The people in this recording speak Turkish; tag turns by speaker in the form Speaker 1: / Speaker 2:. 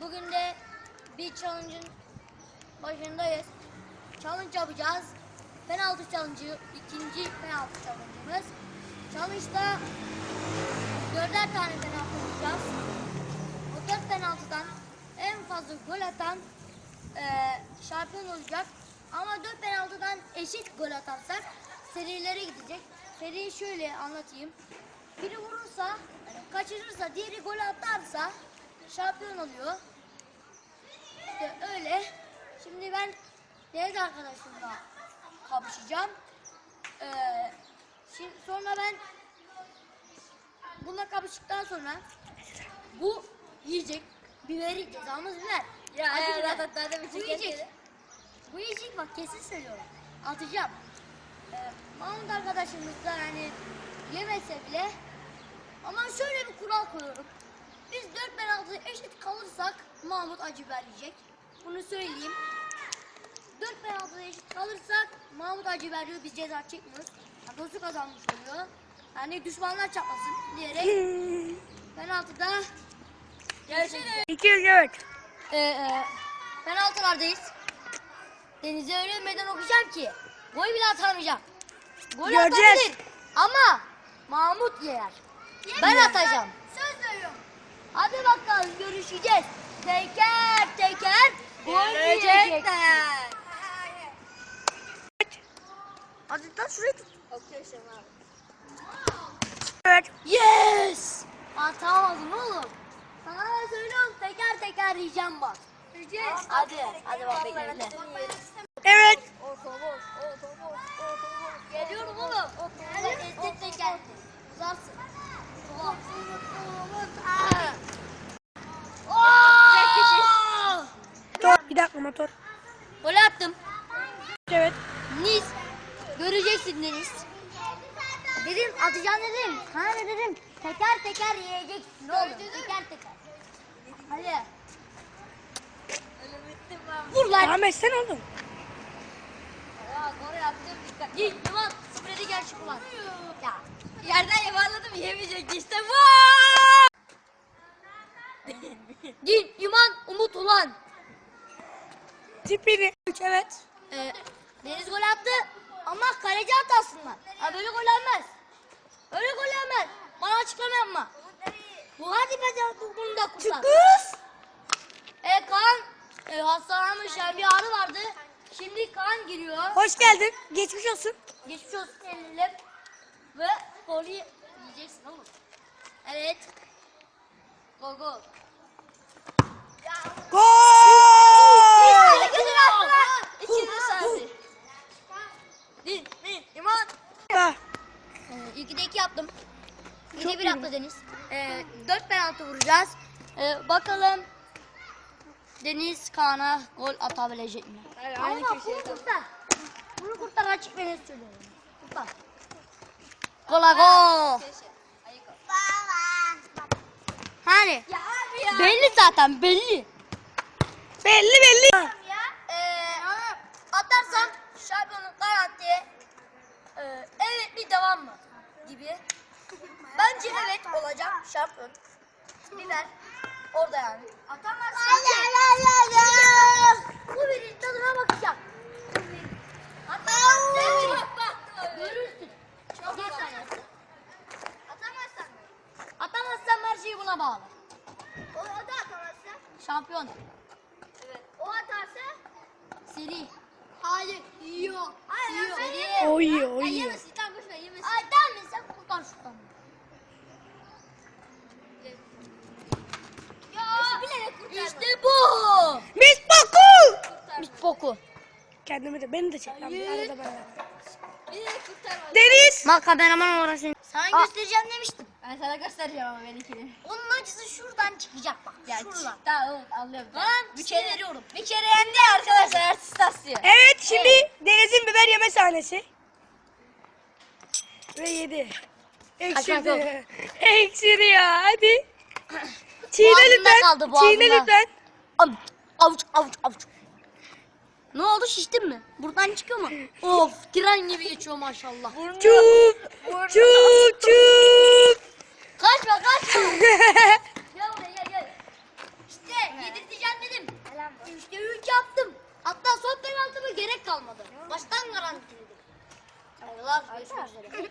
Speaker 1: Bugün de bir challenge'ın başındayız. Challenge yapacağız. Penaltı challenge'ı, ikinci penaltı challenge'ımız. Challenge'da dörder tane penaltı vuracağız. O dört penaltıdan en fazla gol atan eee şampiyon olacak. Ama dört penaltıdan eşit gol atarsak serilere gidecek. Seriyi şöyle anlatayım. Biri vurursa, yani kaçırırsa, diğeri gol atarsa şampiyon oluyor. İşte öyle. Şimdi ben Deniz arkadaşımla kapışacağım. Ee, şimdi sonra ben bununla kapıştıktan sonra bu yiyecek biberi cezamız biber.
Speaker 2: Ya,
Speaker 1: Acı biber.
Speaker 2: bir
Speaker 1: bu yiyecek. Bu yiyecek bak kesin söylüyorum. Atacağım. Ee, Mahmut arkadaşımız da yani yemese bile ama şöyle bir kural koyuyorum. Biz dört penaltı eşit kalırsak Mahmut acı biber yiyecek. Bunu söyleyeyim. Dört penaltı eşit kalırsak Mahmut acı biber yiyor. Biz ceza çekmiyoruz. Yani dostu kazanmış oluyor. Yani düşmanlar çatlasın diyerek penaltıda
Speaker 2: Görüşürüz.
Speaker 3: 204.
Speaker 1: e, e, penaltılardayız. Deniz'e öyle bir meydan okuyacağım ki gol bile atamayacağım. Gol
Speaker 3: Göreceğiz.
Speaker 1: atabilir ama Mahmut yer. Ben atacağım. Hadi bakalım görüşeceğiz. Teker teker yiyecekler.
Speaker 3: Hadi lan şuraya tut.
Speaker 2: Okuyorsun abi.
Speaker 3: Evet.
Speaker 1: Yes! Atamadın oğlum. Sana da söylüyorum teker teker yiyeceğim bak.
Speaker 2: Yiyeceğiz.
Speaker 1: Hadi, hadi bak bekle.
Speaker 3: Evet.
Speaker 2: Otobüs, otobüs, otobüs.
Speaker 1: Geliyorum oğlum. Hadi esnet teker. Uzarsın. Aa!
Speaker 3: Motor. Bir dakika motor.
Speaker 1: Gol attım.
Speaker 3: Evet.
Speaker 1: Nis. Göreceksin Deniz. Dedim atacağım dedim. Sana ne dedim? Teker teker yiyeceksin oğlum. Teker teker. Hadi. Vur lan.
Speaker 3: Devam etsene oğlum.
Speaker 2: Ya doğru yaptım. Dikkat.
Speaker 1: Git Yaman. Spredi gerçek ulan. Ya.
Speaker 2: Yerden yuvarladım yemeyecek işte.
Speaker 1: Git Yaman Umut ulan.
Speaker 3: Tipini. Evet.
Speaker 1: Ee, Deniz gol attı ama kaleci hatasından. Ha böyle gol olmaz. Öyle gol olmaz. Bana açıklama yapma. Bu hadi be bu- bunu da kurtar.
Speaker 3: Kız.
Speaker 1: E Kaan e, hastalanmış yani bir ağrı vardı. Şimdi Kaan giriyor.
Speaker 3: Hoş geldin. Geçmiş olsun.
Speaker 1: Geçmiş olsun eline. Ve golü yiyeceksin oğlum. Evet. Go go.
Speaker 3: Gol.
Speaker 1: Götür attı.
Speaker 2: İkinci saati.
Speaker 1: Din, din, iman.
Speaker 3: Ah,
Speaker 1: Ee, İkide iki yaptım. Bir
Speaker 3: Çok
Speaker 1: de bir
Speaker 3: iyi.
Speaker 1: yaptı Deniz. Ee, dört penaltı vuracağız. Ee, bakalım Deniz Kaan'a gol atabilecek mi?
Speaker 2: Hayır,
Speaker 1: Ama
Speaker 2: aynı köşeye
Speaker 1: bunu kurtar. Bunu kurtar açık ben söylüyorum. Kurtar. Gola go.
Speaker 2: Köşe. Ayık ol.
Speaker 1: Hani
Speaker 2: Ya abi ya.
Speaker 1: belli zaten belli
Speaker 3: belli.
Speaker 1: Ee, atarsam şampiyonluk garanti. Ee, evet bir devam mı? Gibi. Bence evet olacak şampiyon. Biber. Orada yani. Atamazsın ki. Bu birin tadına bakacak. Atamazsın. Görürsün. Çok.
Speaker 2: Atamazsan.
Speaker 1: Her şey buna bağlı.
Speaker 2: O, o da atamazsa.
Speaker 1: Şampiyon.
Speaker 2: Evet. O atarsa.
Speaker 1: Seri.
Speaker 2: Hayır. Yiyor. Hayır. Seri.
Speaker 3: O yiyor, o
Speaker 2: Ya
Speaker 3: yiyor.
Speaker 2: Yemesin. Tamam boş ver yemesin.
Speaker 1: Ay tamam sen kurtar şuradan.
Speaker 2: Ya. Bilerek kurtarma.
Speaker 1: İşte bu.
Speaker 3: Mis boku.
Speaker 1: Biz boku.
Speaker 3: Kendimi de beni de çek. lan, bir Arada ben de. Deniz.
Speaker 1: Bak kameraman uğraşın. Sana
Speaker 3: Aa.
Speaker 1: göstereceğim demiştim.
Speaker 2: Ben sana göstereceğim ama benimkini.
Speaker 1: Onun acısı şuradan çıkacak bak.
Speaker 2: Ya
Speaker 1: şuradan.
Speaker 2: Tamam oğlum anlıyorum.
Speaker 1: Ben
Speaker 2: bir kere
Speaker 1: veriyorum.
Speaker 2: bir kere yendi arkadaşlar artist asıyor.
Speaker 3: Evet şimdi Deniz'in biber yeme sahnesi. Ve yedi. Ekşidi. Ekşidi ya hadi. Çiğne lütfen.
Speaker 1: kaldı,
Speaker 3: Çiğne lütfen.
Speaker 1: Avuç avuç avuç avuç. Ne oldu şiştin mi? Buradan çıkıyor mu? of tren gibi geçiyor maşallah.
Speaker 3: Çup çup çup.
Speaker 1: Kaçma kaçma. gel buraya gel gel. İşte yedirteceğim dedim. Üçte üç yaptım. Hatta son penaltıma gerek kalmadı. Baştan garantiledim. Saygılar. Görüşmek üzere.